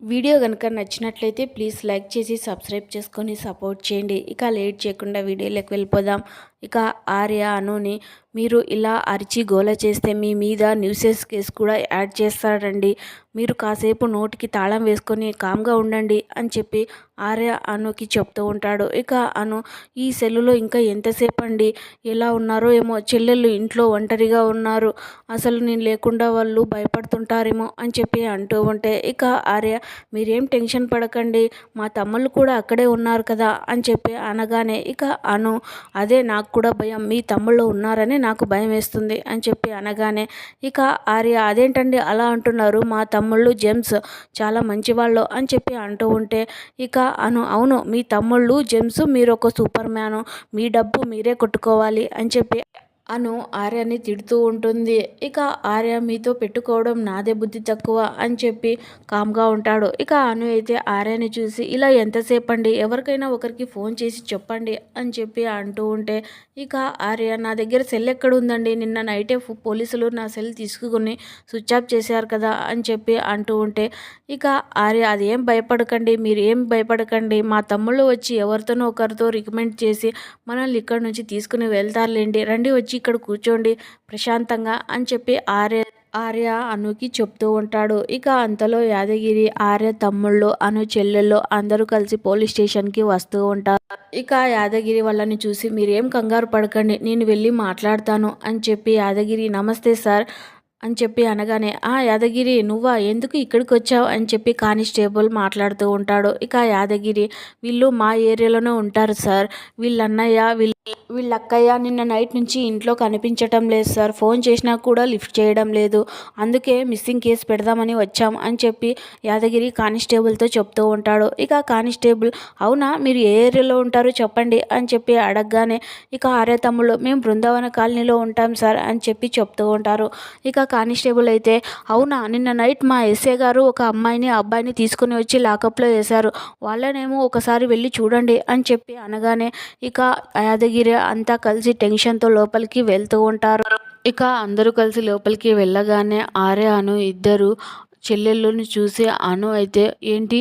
Video కనుక నచ్చినట్లయితే please like చేసి సబ్స్క్రైబ్ చేసుకొని సపోర్ట్ చేయండి. ఇక లేట్ చేయకుండా వీడియోలోకి వెళ్ళిపోదాం. ఇక ఆర్య అనుని మీరు ఇలా అరిచి గోల చేస్తే మీ మీద న్యూసెస్ కేసు కూడా యాడ్ చేస్తాడండి. మీరు కాసేపు నోటికి తాళం వేసుకొని కామ్గా ఉండండి అని చెప్పి ఆర్య అనుకి చెప్తూ ఉంటాడు. ఇక అను ఈ సెల్లులో ఇంకా ఎంతసేపు అండి ఎలా ఉన్నారో ఏమో? చెల్లెళ్ళు ఇంట్లో ఒంటరిగా ఉన్నారు. అసలు నేను లేకుండా వాళ్ళు భయపడుతుంటారేమో? అని చెప్పి అంటూ ఉంటే ఇక ఆర్య మీరేం టెన్షన్ పడకండి. మా తమ్ముళ్ళు కూడా అక్కడే ఉన్నారు కదా? అని చెప్పి అనగానే ఇక అను అదే నాకు కూడా భయం. మీ తమ్ముళ్ళు ఉన్నారని నాకు భయం వేస్తుంది అని చెప్పి అనగానే ఇక ఆర్య అదేంటండి అలా అంటున్నారు? మా తమ్ముళ్ళు జెమ్స్ చాలా మంచివాళ్ళు అని చెప్పి అంటూ ఉంటే ఇక అను అవును మీ తమ్ముళ్ళు జెమ్స్ మీరు ఒక సూపర్ మ్యాను. మీ డబ్బు మీరే కొట్టుకోవాలి అని చెప్పి అను ఆర్యని తిడుతూ ఉంటుంది. ఇక ఆర్య మీతో పెట్టుకోవడం నాదే బుద్ధి తక్కువ అని చెప్పి కామ్గా ఉంటాడు. ఇక అను అయితే ఆర్యని చూసి ఇలా ఎంతసేపు అండి ఎవరికైనా ఒకరికి ఫోన్ చేసి చెప్పండి అని చెప్పి అంటూ ఉంటే ఇక ఆర్య నా దగ్గర సెల్ ఎక్కడ ఉందండి నిన్న నైటే పోలీసులు నా సెల్ తీసుకుని స్విచ్ ఆఫ్ చేశారు కదా అని చెప్పి అంటూ ఉంటే ఇక ఆర్య అదేం భయపడకండి? మీరు ఏం భయపడకండి? మా తమ్ముళ్ళు వచ్చి ఎవరితోనో ఒకరితో రికమెండ్ చేసి మనల్ని ఇక్కడ నుంచి తీసుకుని వెళ్తారులేండి. రండి వచ్చి ఇక్కడ కూర్చోండి ప్రశాంతంగా అని చెప్పి ఆర్య ఆర్య అనుకి చెప్తూ ఉంటాడు. ఇక అంతలో యాదగిరి ఆర్య తమ్ముళ్ళు అను చెల్లెళ్ళు అందరూ కలిసి పోలీస్ స్టేషన్కి వస్తూ ఉంటారు. ఇక యాదగిరి వాళ్ళని చూసి మీరేం కంగారు పడకండి నేను వెళ్ళి మాట్లాడతాను అని చెప్పి యాదగిరి నమస్తే సార్ అని చెప్పి అనగానే ఆ యాదగిరి నువ్వా? ఎందుకు ఇక్కడికి వచ్చావు అని చెప్పి కానిస్టేబుల్ మాట్లాడుతూ ఉంటాడు. ఇక యాదగిరి వీళ్ళు మా ఏరియాలోనే ఉంటారు సార్. వీళ్ళన్నయ్య వీళ్ళ వీళ్ళక్కయ్య నిన్న నైట్ నుంచి ఇంట్లో కనిపించటం లేదు సార్. ఫోన్ చేసినా కూడా లిఫ్ట్ చేయడం లేదు. అందుకే మిస్సింగ్ కేసు పెడదామని వచ్చాం అని చెప్పి యాదగిరి కానిస్టేబుల్తో చెప్తూ ఉంటాడు. ఇక కానిస్టేబుల్ అవునా? మీరు ఏ ఏరియాలో ఉంటారో చెప్పండి అని చెప్పి అడగగానే ఇక ఆరే తమ్ముళ్ళు మేము బృందావన కాలనీలో ఉంటాం సార్ అని చెప్పి చెప్తూ ఉంటారు. ఇక కానిస్టేబుల్ అయితే అవునా? నిన్న నైట్ మా ఎస్ఏ గారు ఒక అమ్మాయిని అబ్బాయిని తీసుకుని వచ్చి లాకప్లో వేశారు. వాళ్ళనేమో ఒకసారి వెళ్ళి చూడండి అని చెప్పి అనగానే ఇక యాదగిరి అంతా కలిసి టెన్షన్తో లోపలికి వెళ్తూ ఉంటారు. ఇక అందరూ కలిసి లోపలికి వెళ్ళగానే ఆర్య అను ఇద్దరు చెల్లెళ్ళని చూసి అను అయితే ఏంటి?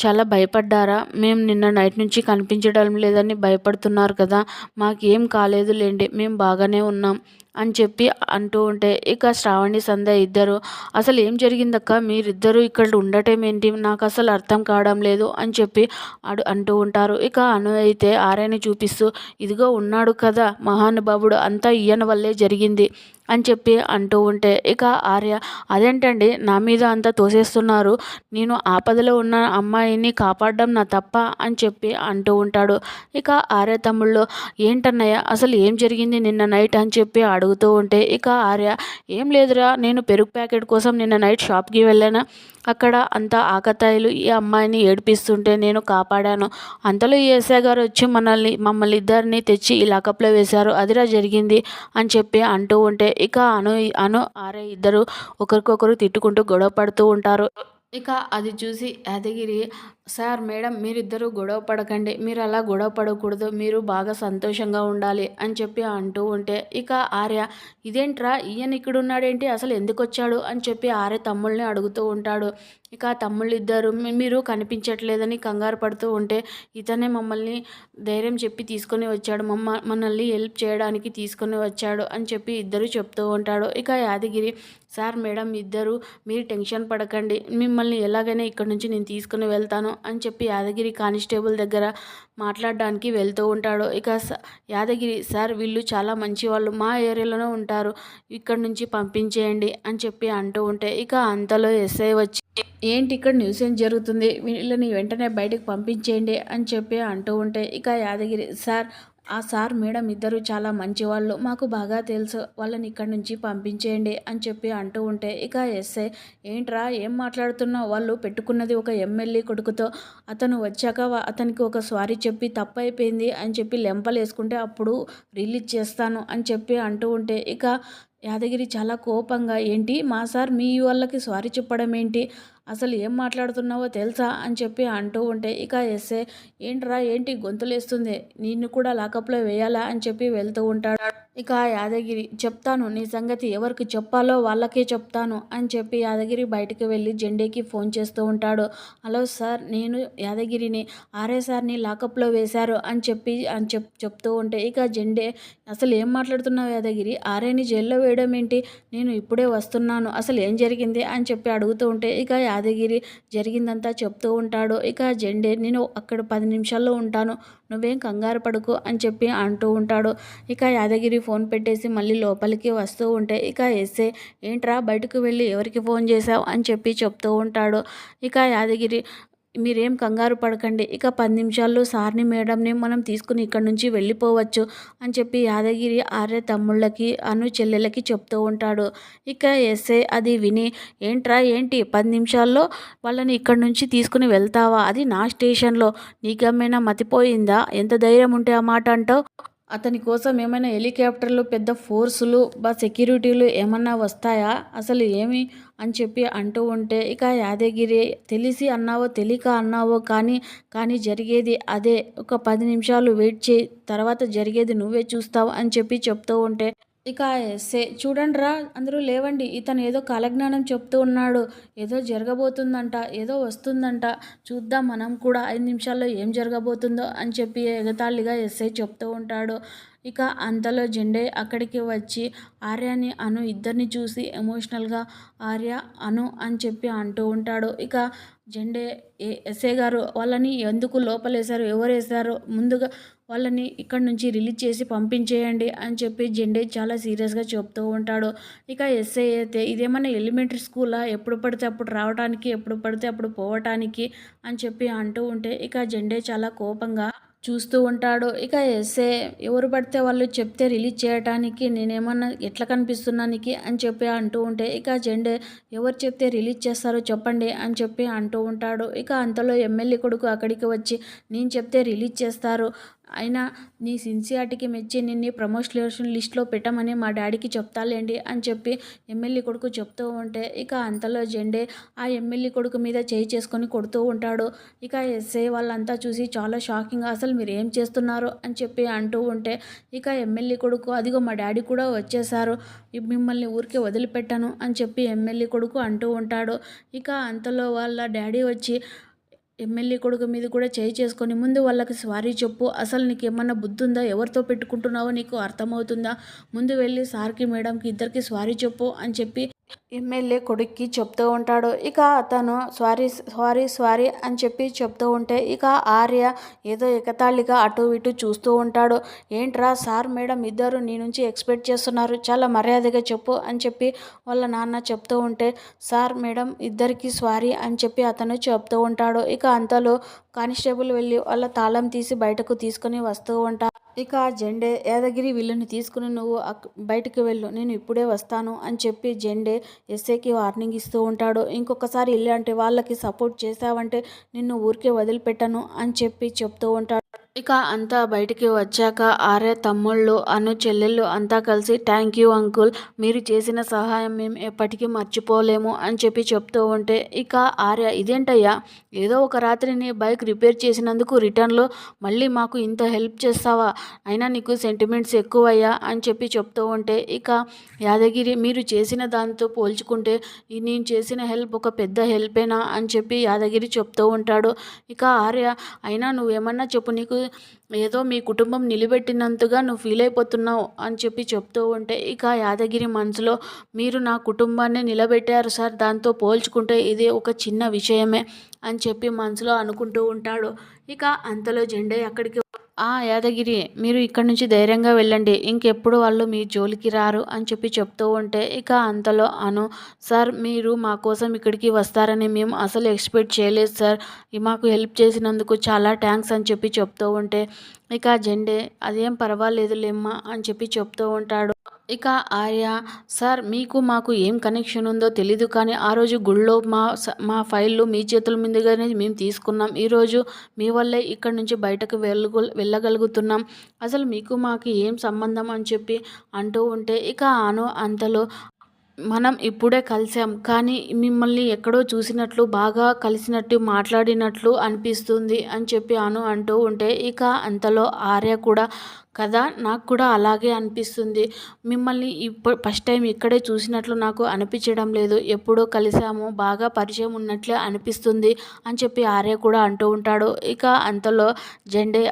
చాలా భయపడ్డారా? మేము నిన్న నైట్ నుంచి కనిపించడం లేదని భయపడుతున్నారు కదా? మాకేం కాలేదులేండి. మేము బాగానే ఉన్నాం. అని చెప్పి అంటూ ఉంటే ఇక శ్రావణి సంధ్య ఇద్దరు అసలు ఏం జరిగిందక్క? మీరిద్దరూ ఇక్కడ ఉండటం ఏంటి? నాకు అసలు అర్థం కావడం లేదు అని చెప్పి అడు అంటూ ఉంటారు. ఇక అను అయితే ఆర్యని చూపిస్తూ ఇదిగో ఉన్నాడు కదా మహానుభావుడు అంతా ఈయన వల్లే జరిగింది. అని చెప్పి అంటూ ఉంటే ఇక ఆర్య అదేంటండి? నా మీద అంతా తోసేస్తున్నారు. నేను ఆపదలో ఉన్న అమ్మాయిని కాపాడడం నా తప్ప అని చెప్పి అంటూ ఉంటాడు. ఇక ఆర్య తమ్ముళ్ళు ఏంటన్నయ్య? అసలు ఏం జరిగింది నిన్న నైట్? అని చెప్పి అడుగుతూ ఉంటే ఇక ఆర్య ఏం లేదురా నేను పెరుగు ప్యాకెట్ కోసం నిన్న నైట్ షాప్కి వెళ్ళాను. అక్కడ అంతా ఆకతాయిలు ఈ అమ్మాయిని ఏడిపిస్తుంటే నేను కాపాడాను. అంతలో ఈ ఎస్ఐ గారు వచ్చి మనల్ని మమ్మల్ని ఇద్దరిని తెచ్చి ఈ లాకప్లో వేశారు. అదిరా జరిగింది? అని చెప్పి అంటూ ఉంటే ఇక అను అను ఆరే ఇద్దరు ఒకరికొకరు తిట్టుకుంటూ గొడవ పడుతూ ఉంటారు. ఇక అది చూసి యాదగిరి సార్ మేడం మీరిద్దరూ గొడవ పడకండి. మీరు అలా గొడవ పడకూడదు. మీరు బాగా సంతోషంగా ఉండాలి అని చెప్పి అంటూ ఉంటే ఇక ఆర్య ఇదేంట్రా? ఈయన ఇక్కడున్నాడేంటి? అసలు ఎందుకు వచ్చాడు అని చెప్పి ఆర్య తమ్ముళ్ళని అడుగుతూ ఉంటాడు. ఇక తమ్ముళ్ళు ఇద్దరు మీరు కనిపించట్లేదని కంగారు పడుతూ ఉంటే ఇతనే మమ్మల్ని ధైర్యం చెప్పి తీసుకొని వచ్చాడు. మమ్మ మనల్ని హెల్ప్ చేయడానికి తీసుకొని వచ్చాడు అని చెప్పి ఇద్దరు చెప్తూ ఉంటాడు. ఇక యాదగిరి సార్ మేడం ఇద్దరు మీరు టెన్షన్ పడకండి. మిమ్మల్ని ఎలాగైనా ఇక్కడ నుంచి నేను తీసుకుని వెళ్తాను. అని చెప్పి యాదగిరి కానిస్టేబుల్ దగ్గర మాట్లాడడానికి వెళ్తూ ఉంటాడు. ఇక యాదగిరి సార్ వీళ్ళు చాలా మంచి వాళ్ళు మా ఏరియాలోనే ఉంటారు. ఇక్కడ నుంచి పంపించేయండి అని చెప్పి అంటూ ఉంటే ఇక అంతలో ఎస్ఐ వచ్చి ఏంటి ఇక్కడ న్యూస్ ఏం జరుగుతుంది? వీళ్ళని వెంటనే బయటకు పంపించేయండి అని చెప్పి అంటూ ఉంటే ఇక యాదగిరి సార్ ఆ సార్ మేడం ఇద్దరు చాలా మంచివాళ్ళు. మాకు బాగా తెలుసు. వాళ్ళని ఇక్కడి నుంచి పంపించేయండి అని చెప్పి అంటూ ఉంటే ఇక ఎస్ఐ ఏంట్రా ఏం మాట్లాడుతున్నావు? వాళ్ళు పెట్టుకున్నది ఒక ఎమ్మెల్యే కొడుకుతో. అతను వచ్చాక అతనికి ఒక స్వారీ చెప్పి తప్పు అయిపోయింది అని చెప్పి లెంపలు వేసుకుంటే అప్పుడు రిలీజ్ చేస్తాను అని చెప్పి అంటూ ఉంటే ఇక యాదగిరి చాలా కోపంగా ఏంటి మా సార్ మీ వాళ్ళకి సారీ చెప్పడం ఏంటి అసలు ఏం మాట్లాడుతున్నావో తెలుసా అని చెప్పి అంటూ ఉంటే ఇక ఎస్ఏ ఏంట్రా ఏంటి గొంతులేస్తుంది? నిన్ను కూడా లాకప్లో వేయాలా? అని చెప్పి వెళ్తూ ఉంటాడు. ఇక యాదగిరి చెప్తాను నీ సంగతి ఎవరికి చెప్పాలో వాళ్ళకే చెప్తాను అని చెప్పి యాదగిరి బయటకు వెళ్ళి జెండేకి ఫోన్ చేస్తూ ఉంటాడు. హలో సార్ నేను యాదగిరిని ఆర్ఏ సార్ని లాకప్లో వేశారు అని చెప్పి అని చెప్ చెప్తూ ఉంటే ఇక జెండే అసలు ఏం మాట్లాడుతున్నావు యాదగిరి? ఆర్ఏని జైల్లో వేయడం ఏంటి? నేను ఇప్పుడే వస్తున్నాను. అసలు ఏం జరిగింది? అని చెప్పి అడుగుతూ ఉంటే ఇక యాదగిరి జరిగిందంతా చెప్తూ ఉంటాడు. ఇక జెండే నేను అక్కడ పది నిమిషాల్లో ఉంటాను. నువ్వేం కంగారు పడుకు అని చెప్పి అంటూ ఉంటాడు. ఇక యాదగిరి ఫోన్ పెట్టేసి మళ్ళీ లోపలికి వస్తూ ఉంటే ఇక ఎస్ఏ ఏంట్రా బయటకు వెళ్ళి ఎవరికి ఫోన్ చేశావు? అని చెప్పి చెప్తూ ఉంటాడు. ఇక యాదగిరి మీరేం కంగారు పడకండి. ఇక పది నిమిషాల్లో సార్ని మేడంని మనం తీసుకుని ఇక్కడ నుంచి వెళ్ళిపోవచ్చు అని చెప్పి యాదగిరి ఆర్య తమ్ముళ్ళకి అను చెల్లెలకి చెప్తూ ఉంటాడు. ఇక ఎస్ఏ అది విని ఏంట్రా ఏంటి? పది నిమిషాల్లో వాళ్ళని ఇక్కడ నుంచి తీసుకుని వెళ్తావా? అది నా స్టేషన్లో. నీకేమైనా మతిపోయిందా? ఎంత ధైర్యం ఉంటే ఆ మాట అంటావు? అతని కోసం ఏమైనా హెలికాప్టర్లు పెద్ద ఫోర్సులు బా సెక్యూరిటీలు ఏమన్నా వస్తాయా? అసలు ఏమి? అని చెప్పి అంటూ ఉంటే ఇక యాదగిరి తెలిసి అన్నావో తెలియక అన్నావో కానీ కానీ జరిగేది అదే. ఒక పది నిమిషాలు వెయిట్ చేయి. తర్వాత జరిగేది నువ్వే చూస్తావు అని చెప్పి చెప్తూ ఉంటే ఇక ఎస్ఏ చూడండిరా అందరూ లేవండి. ఇతను ఏదో కాలజ్ఞానం చెప్తూ ఉన్నాడు. ఏదో జరగబోతుందంట ఏదో వస్తుందంట. చూద్దాం మనం కూడా ఐదు నిమిషాల్లో ఏం జరగబోతుందో అని చెప్పి ఎగతాళిగా ఎస్ఐ చెప్తూ ఉంటాడు. ఇక అంతలో జెండే అక్కడికి వచ్చి ఆర్యని అను ఇద్దరిని చూసి ఎమోషనల్గా ఆర్య అను అని చెప్పి అంటూ ఉంటాడు. ఇక జెండే ఎస్ఏ గారు వాళ్ళని ఎందుకు లోపలేశారు ఎవరు వేశారు ముందుగా వాళ్ళని ఇక్కడ నుంచి రిలీజ్ చేసి పంపించేయండి అని చెప్పి జెండే చాలా సీరియస్గా చెప్తూ ఉంటాడు. ఇక ఎస్ఐ అయితే ఇదేమన్నా ఎలిమెంటరీ స్కూలా ఎప్పుడు పడితే అప్పుడు రావడానికి ఎప్పుడు పడితే అప్పుడు పోవటానికి అని చెప్పి అంటూ ఉంటే ఇక జెండే చాలా కోపంగా చూస్తూ ఉంటాడు ఇక ఎస్ఏ ఎవరు పడితే వాళ్ళు చెప్తే రిలీజ్ చేయడానికి నేనేమన్నా ఎట్లా కనిపిస్తున్నానికి అని చెప్పి అంటూ ఉంటే ఇక జెండే ఎవరు చెప్తే రిలీజ్ చేస్తారో చెప్పండి అని చెప్పి అంటూ ఉంటాడు. ఇక అంతలో ఎమ్మెల్యే కొడుకు అక్కడికి వచ్చి నేను చెప్తే రిలీజ్ చేస్తారు అయినా నీ సిన్సియారిటీకి మెచ్చి నిన్ను ప్రమోషన్ లిస్ట్లో పెట్టమని మా డాడీకి చెప్తాలేండి అని చెప్పి ఎమ్మెల్యే కొడుకు చెప్తూ ఉంటే ఇక అంతలో జెండే ఆ ఎమ్మెల్యే కొడుకు మీద చేయి చేసుకొని కొడుతూ ఉంటాడు. ఇక ఎస్ఐ వాళ్ళంతా చూసి చాలా షాకింగ్ అసలు మీరు ఏం చేస్తున్నారు? అని చెప్పి అంటూ ఉంటే ఇక ఎమ్మెల్యే కొడుకు అదిగో మా డాడీ కూడా వచ్చేసారు మిమ్మల్ని ఊరికే వదిలిపెట్టాను అని చెప్పి ఎమ్మెల్యే కొడుకు అంటూ ఉంటాడు. ఇక అంతలో వాళ్ళ డాడీ వచ్చి ఎమ్మెల్యే కొడుకు మీద కూడా చేయి చేసుకొని ముందు వాళ్ళకి సారీ చెప్పు. అసలు నీకు ఏమన్నా బుద్ధి ఉందా ఎవరితో పెట్టుకుంటున్నావో నీకు అర్థమవుతుందా? ముందు వెళ్ళి సార్కి మేడంకి ఇద్దరికి సారీ చెప్పు అని చెప్పి ఎమ్మెల్యే కొడుక్కి చెప్తూ ఉంటాడు. ఇక అతను సారీ సారీ సారీ అని చెప్పి చెప్తూ ఉంటే ఇక ఆర్య ఏదో ఎగతాళిగా అటు ఇటు చూస్తూ ఉంటాడు. ఏంట్రా సార్ మేడం ఇద్దరు నీ నుంచి ఎక్స్పెక్ట్ చేస్తున్నారు. చాలా మర్యాదగా చెప్పు అని చెప్పి వాళ్ళ నాన్న చెప్తూ ఉంటే సార్ మేడం ఇద్దరికి సారీ అని చెప్పి అతను చెప్తూ ఉంటాడు. ఇక అంతలో కానిస్టేబుల్ వెళ్ళి వాళ్ళ తాళం తీసి బయటకు తీసుకొని వస్తూ ఉంటా. ఇక జెండే యాదగిరి వీళ్ళని తీసుకుని నువ్వు బయటకు వెళ్ళు నేను ఇప్పుడే వస్తాను అని చెప్పి జెండే ఎస్ఏకి వార్నింగ్ ఇస్తూ ఉంటాడు. ఇంకొకసారి ఇలాంటి వాళ్ళకి సపోర్ట్ చేసావంటే నిన్ను ఊరికే వదిలిపెట్టను అని చెప్పి చెప్తూ ఉంటాడు. ఇక అంతా బయటికి వచ్చాక ఆర్య తమ్ముళ్ళు అను చెల్లెళ్ళు అంతా కలిసి థ్యాంక్ యూ అంకుల్ మీరు చేసిన సహాయం మేము ఎప్పటికీ మర్చిపోలేము అని చెప్పి చెప్తూ ఉంటే ఇక ఆర్య ఇదేంటయ్యా ఏదో ఒక రాత్రి నీ బైక్ రిపేర్ చేసినందుకు రిటర్న్లో మళ్ళీ మాకు ఇంత హెల్ప్ చేస్తావా? అయినా నీకు సెంటిమెంట్స్ ఎక్కువయ్యా అని చెప్పి చెప్తూ ఉంటే ఇక యాదగిరి మీరు చేసిన దాంతో పోల్చుకుంటే నేను చేసిన హెల్ప్ ఒక పెద్ద హెల్పేనా? అని చెప్పి యాదగిరి చెప్తూ ఉంటాడు. ఇక ఆర్య అయినా నువ్వేమన్నా చెప్పు నీకు ఏదో మీ కుటుంబం నిలబెట్టినంతగా నువ్వు ఫీల్ అయిపోతున్నావు అని చెప్పి చెప్తూ ఉంటే ఇక యాదగిరి మనసులో మీరు నా కుటుంబాన్ని నిలబెట్టారు సార్ దాంతో పోల్చుకుంటే ఇది ఒక చిన్న విషయమే అని చెప్పి మనసులో అనుకుంటూ ఉంటాడు. ఇక అంతలో జెండే అక్కడికి ఆ యాదగిరి మీరు ఇక్కడ నుంచి ధైర్యంగా వెళ్ళండి. ఇంకెప్పుడు వాళ్ళు మీ జోలికి రారు అని చెప్పి చెప్తూ ఉంటే ఇక అంతలో అను సార్ మీరు మా కోసం ఇక్కడికి వస్తారని మేము అసలు ఎక్స్పెక్ట్ చేయలేదు సార్. మాకు హెల్ప్ చేసినందుకు చాలా థ్యాంక్స్ అని చెప్పి చెప్తూ ఉంటే ఇక జెండే అదేం పర్వాలేదులేమ్మా అని చెప్పి చెప్తూ ఉంటాడు. ఇక ఆర్య సార్ మీకు మాకు ఏం కనెక్షన్ ఉందో తెలీదు కానీ ఆ రోజు గుళ్ళో మా మా ఫైళ్ళు మీ చేతుల మీదుగానే మేము తీసుకున్నాం. ఈరోజు మీ వల్లే ఇక్కడ నుంచి బయటకు వెళ్ళ వెళ్ళగలుగుతున్నాం. అసలు మీకు మాకు ఏం సంబంధం? అని చెప్పి అంటూ ఉంటే ఇక ఆను అంతలో మనం ఇప్పుడే కలిసాం కానీ మిమ్మల్ని ఎక్కడో చూసినట్లు బాగా కలిసినట్టు మాట్లాడినట్లు అనిపిస్తుంది అని చెప్పి అను అంటూ ఉంటే ఇక అంతలో ఆర్య కూడా కదా నాకు కూడా అలాగే అనిపిస్తుంది. మిమ్మల్ని ఇప్పుడు ఫస్ట్ టైం ఇక్కడే చూసినట్లు నాకు అనిపించడం లేదు. ఎప్పుడో కలిసాము బాగా పరిచయం ఉన్నట్లే అనిపిస్తుంది అని చెప్పి ఆర్య కూడా అంటూ ఉంటాడు. ఇక అంతలో జెండే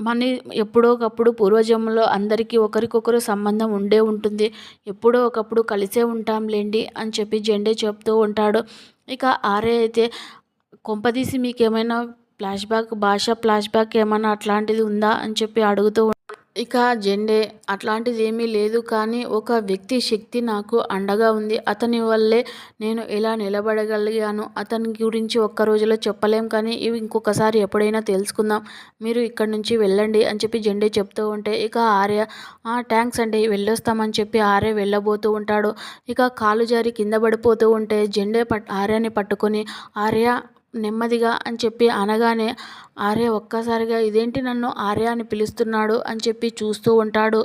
మన ఎప్పుడో ఒకప్పుడు పూర్వజంలో అందరికీ ఒకరికొకరు సంబంధం ఉండే ఉంటుంది. ఎప్పుడో ఒకప్పుడు కలిసే ఉంటాంలేండి అని చెప్పి జెండే చెప్తూ ఉంటాడు. ఇక ఆర్య అయితే కొంపదీసి మీకేమైనా ఫ్లాష్ బ్యాక్ భాష ఫ్లాష్ బ్యాక్ ఏమైనా అట్లాంటిది ఉందా అని చెప్పి అడుగుతూ ఇక జెండే అట్లాంటిది ఏమీ లేదు కానీ ఒక వ్యక్తి శక్తి నాకు అండగా ఉంది. అతని వల్లే నేను ఎలా నిలబడగలిగాను? అతని గురించి ఒక్క రోజులో చెప్పలేం కానీ ఇవి ఇంకొకసారి ఎప్పుడైనా తెలుసుకుందాం. మీరు ఇక్కడి నుంచి వెళ్ళండి అని చెప్పి జెండే చెప్తూ ఉంటే ఇక ఆర్య ట్యాంక్స్ అండి వెళ్ళొస్తామని చెప్పి ఆర్య వెళ్ళబోతూ ఉంటాడు. ఇక కాలు జారి కింద పడిపోతూ ఉంటే జెండే పట్ ఆర్యని పట్టుకొని ఆర్య నెమ్మదిగా అని చెప్పి అనగానే ఆర్య ఒక్కసారిగా ఇదేంటి నన్ను ఆర్య అని పిలుస్తున్నాడు? అని చెప్పి చూస్తూ ఉంటాడు.